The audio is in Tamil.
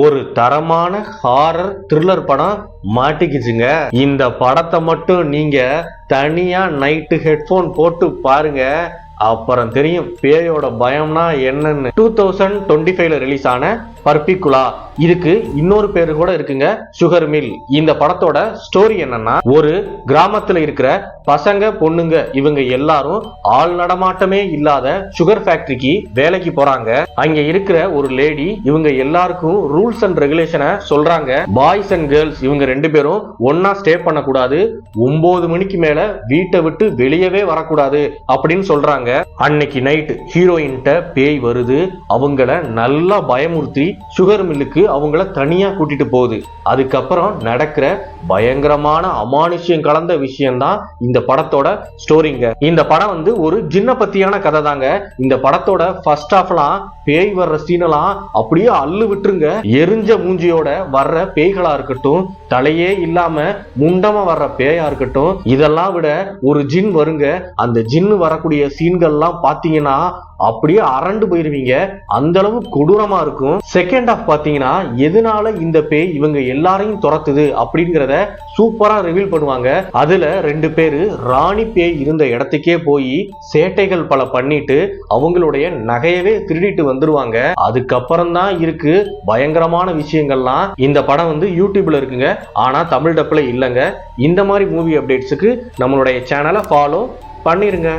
ஒரு தரமான ஹாரர் த்ரில்லர் படம் மாட்டிக்கிச்சுங்க. இந்த படத்தை மட்டும் நீங்க தனியா நைட்டு ஹெட்போன் போட்டு பாருங்க. அப்புறம் தெரியும் பேயோட பயம்னா என்னன்னு. டூ தௌசண்ட் டுவெண்ட்டி ஃபைவ்ல ரிலீஸ் ஆன பர்பிகுலா. இதுக்கு இன்னொரு பேரு கூட இருக்குங்க சுகர் மில். இந்த படத்தோட ஸ்டோரி என்னன்னா ஒரு கிராமத்துல இருக்கிற பசங்க பொண்ணுங்க இவங்க எல்லாரும் ஆள் நடமாட்டமே இல்லாத சுகர் ஃபேக்டரிக்கு வேலைக்கு போறாங்க. அங்க இருக்கிற ஒரு லேடி இவங்க எல்லாருக்கும் ரூல்ஸ் அண்ட் ரெகுலேஷனை சொல்றாங்க. பாய்ஸ் அண்ட் கேர்ள்ஸ் இவங்க ரெண்டு பேரும் ஒன்னா ஸ்டே பண்ணக்கூடாது. ஒன்பது மணிக்கு மேல வீட்டை விட்டு வெளியவே வரக்கூடாது அப்படின்னு சொல்றாங்க. அன்னைக்கு நைட் ஹீரோயின்ட்ட பேய் வருது. அவங்கள நல்லா பயமுறுத்தி சுகர் மில்லுக்கு அவங்கள தனியா கூட்டிட்டு போகுது. அதுக்கப்புறம் நடக்கிற பயங்கரமான அமானுஷ்யம் கலந்த விஷயம்தான் இந்த படத்தோட ஸ்டோரிங்க இந்த படம் வந்து ஒரு ஜின்ன பத்தியான கதை தாங்க இந்த படத்தோட ஃபர்ஸ்ட் ஹாஃப்லாம் பேய் வர்ற சீனெல்லாம் அப்படியே அள்ளு விட்டுருங்க. எரிஞ்ச மூஞ்சியோட வர்ற பேய்களா இருக்கட்டும் தலையே இல்லாம முண்டமா வர்ற பேயா இருக்கட்டும் இதெல்லாம் விட ஒரு ஜின் வருங்க. அந்த ஜின்னு வரக்கூடிய சீன்கள்லாம் பாத்தீங்கன்னா அப்படியே அரண்டு போயிருவீங்க. அந்த அளவு கொடூரமா இருக்கும். செகண்ட் ஆஃப் பாத்தீங்கன்னா எதனால இந்த பேய் இவங்க எல்லாரையும் துரத்துது அப்படிங்கிறத சூப்பரா ரிவீல் பண்ணுவாங்க. அதுல ரெண்டு பேரு ராணி பேய் இருந்த இடத்துக்கே போய் சேட்டைகள் பல பண்ணிட்டு அவங்களுடைய நகையவே திருடிட்டு வந்துருவாங்க. அதுக்கப்புறம் தான் இருக்கு பயங்கரமான விஷயங்கள்லாம். இந்த படம் வந்து யூடியூப்ல இருக்குங்க. ஆனா தமிழ் டப்பில் இல்லைங்க. இந்த மாதிரி மூவி அப்டேட்ஸுக்கு நம்மளுடைய சேனலை ஃபாலோ பண்ணிருங்க.